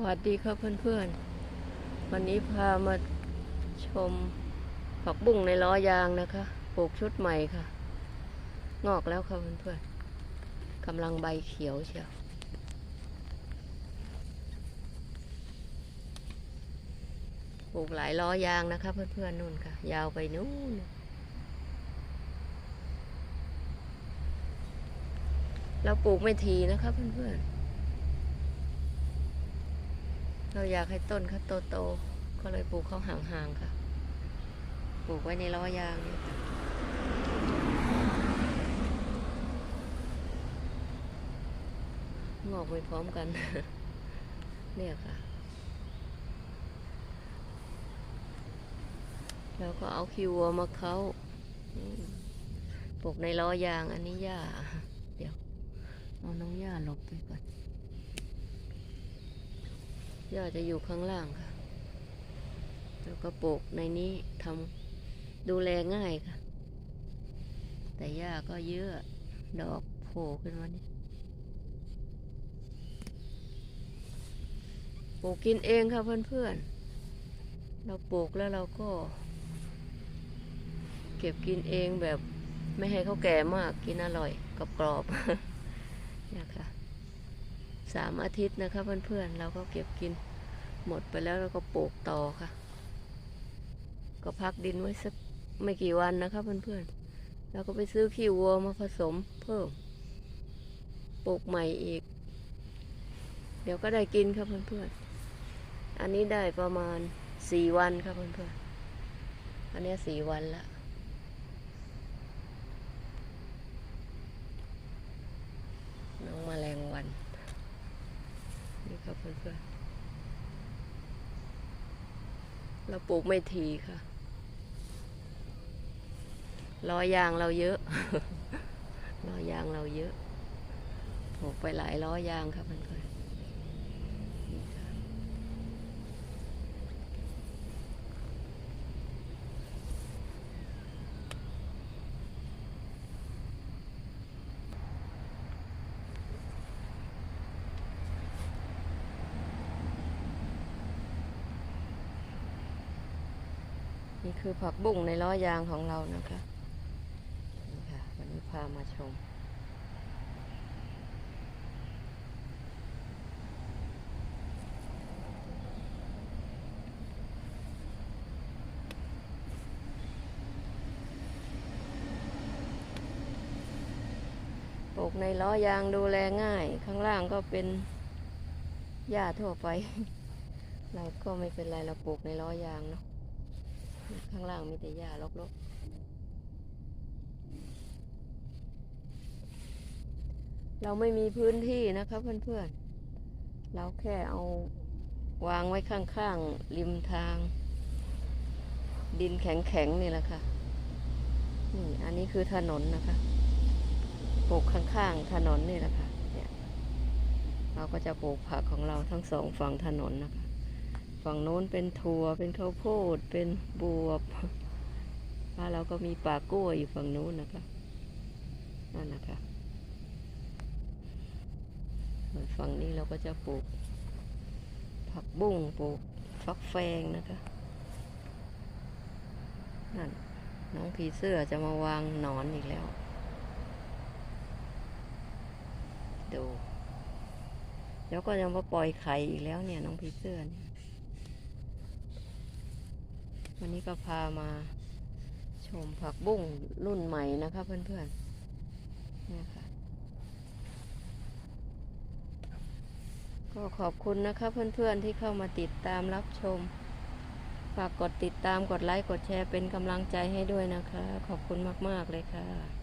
วัสดีครับเพื่อนๆ วันนี้พามาชมผักบุ้งในล้อยางนะคะ ปลูกชุดใหม่ค่ะ งอกแล้วครับเพื่อนๆกำลังใบเขียวเชียว ปลูกหลายล้อยางนะคะ เพื่อนๆนู่นค่ะ ยาวไปนู่นเราปลูกไม่ทีนะคะเพื่อนๆ เราอยากให้ต้นเขาโตๆก็เลยปลูกเขาห่างๆค่ะ ปลูกไว้ในล้อยางนี่ค่ะงอกไปพร้อมกัน เนี่ยค่ะ แล้วก็เอาคิวมาเขาปลูกในล้อยางอันนี้หญ้า เดี๋ยว เอาน้องหญ้าหลบไปก่อน หญ้าจะอยู่ข้างล่างค่ะ แล้วก็ปลูกในนี้ทำดูแลง่ายค่ะ แต่หญ้าก็เยอะดอกโผล่ขึ้นมานี่ปลูกกินเองค่ะเพื่อนๆ เราปลูกแล้วเราก็ เก็บกินเองแบบไม่ให้เขาแก่มากกินอร่อยกรอบๆนี่ยค่ะ สามอาทิตย์นะคะเพื่อนๆเราก็เก็บกินหมดไปแล้วเราก็ปลูกต่อค่ะ ก็พักดินไว้สักไม่กี่วันนะคะเพื่อนๆแล้วก็ไปซื้อขี้วัวมาผสมเพิ่มปลูกใหม่อีก เดี๋ยวก็ได้กินครับเพื่อนๆอันนี้ได้ประมาณสี่วันครับเพื่อนๆอันนี้สี่วันละ น้องแมลงวัน นี่ครับเพื่อนๆ เราปลูกไม่ทีค่ะรอยางเราเยอะรอยางเราเยอะปลูกไปหลายร้อยางครับเพื่อนๆนี่ค่ะ นี่คือผักบุ้งในล้อยางของเรานะคะนี่ค่ะวันนี้พามาชม ปลูกในล้อยางดูแลง่าย ข้างล่างก็เป็นหญ้าทั่วไป เราก็ไม่เป็นไรเราปลูกในล้อยางเนาะ ข้างล่างมีแต่หญ้ารกๆ เราไม่มีพื้นที่นะคะเพื่อนๆ เราแค่เอาวางไว้ข้างๆ ริมทาง ดินแข็งๆ นี่แหละค่ะ นี่อันนี้คือถนนนะคะปลูกข้างๆ ถนนนี่แหละค่ะ เนี่ย เราก็จะปลูกผักของเราทั้งสองฝั่งถนนนะคะ ฝั่งโน้นเป็นถั่ว เป็นข้าวโพด เป็นบวบแล้วเราก็มีป่ากล้วยอยู่ฝั่งโน้นนะคะ นั่นนะคะส่วนฝั่งนี้เราก็จะปลูก ผักบุ้งปลูกฟักแฟงนะคะ นั่น น้องผีเสื้อจะมาวางหนอนอีกแล้ว ดู เดี๋ยวก็ยังมาปล่อยไข่อีกแล้วเนี่ย น้องผีเสื้อเนี่ย วันนี้ก็พามาชมผักบุ้งรุ่นใหม่นะคะเพื่อนๆเนี่ยค่ะก็ขอบคุณนะคะเพื่อนๆที่เข้ามาติดตามรับชม ฝากกดติดตามกดไลค์กดแชร์เป็นกำลังใจให้ด้วยนะคะ ขอบคุณมากๆเลยค่ะ